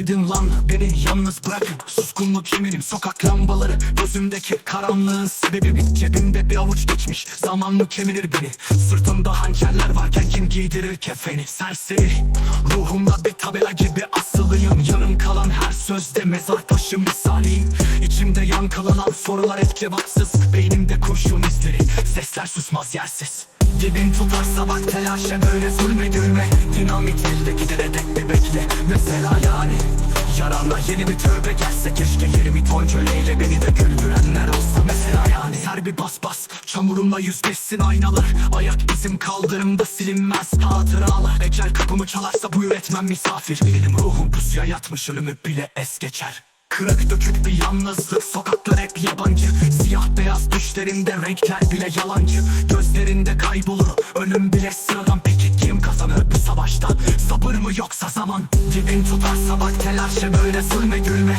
Gidin lan beni yalnız bırakın Suskunluk yeminim sokak lambaları. Gözümdeki karanlığın sebebi bir Cebimde bir avuç geçmiş. Zamanlı kemirir beni. Sırtımda hançerler varken kim giydirir kefeni? Serseri Ruhumda bir tabela gibi asılıyım. Yarım kalan her sözde mezar taşı misaliyim İçimde yankılanan sorular hep cevapsız Beynimde kurşun izleri. Sesler susmaz yersiz. Dibin tutarsa bak telaşa böyle zulme gülme Dinamit bekle Mesela yani. Yaranla yeni bir tövbe gelse Keşke yerimi ton köleyle beni de güldürenler olsa Mesela yani. Ser bir bas bas Çamurumla yüzleşsin aynalar. Ayak izim kaldırımda silinmez hatıralar. Ecel kapımı çalarsa buyur etmem misafir. Benim ruhum pusuya yatmış ölümü bile es geçer. Kırık dökük bir yalnızlık Sokaklar hep yabancı. Siyah beyaz düşlerinde renkler bile yalancı. Gözlerinde kaybolur Ölüm bile sıradan. Peki kim kazanır zaman Dibin tutarsa bak telaşa böyle zulme gülme